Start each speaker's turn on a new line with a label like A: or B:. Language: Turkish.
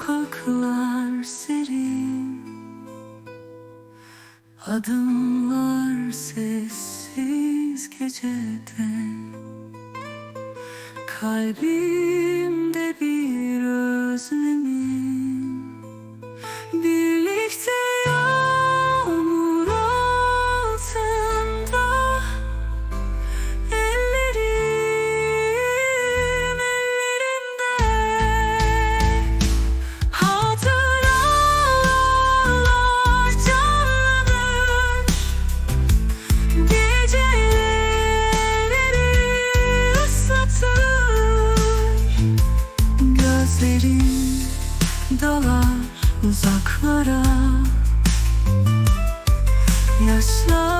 A: Uzaklar serin Adımlar sessiz gecede. Kalbimde uzaklara. Yaşlar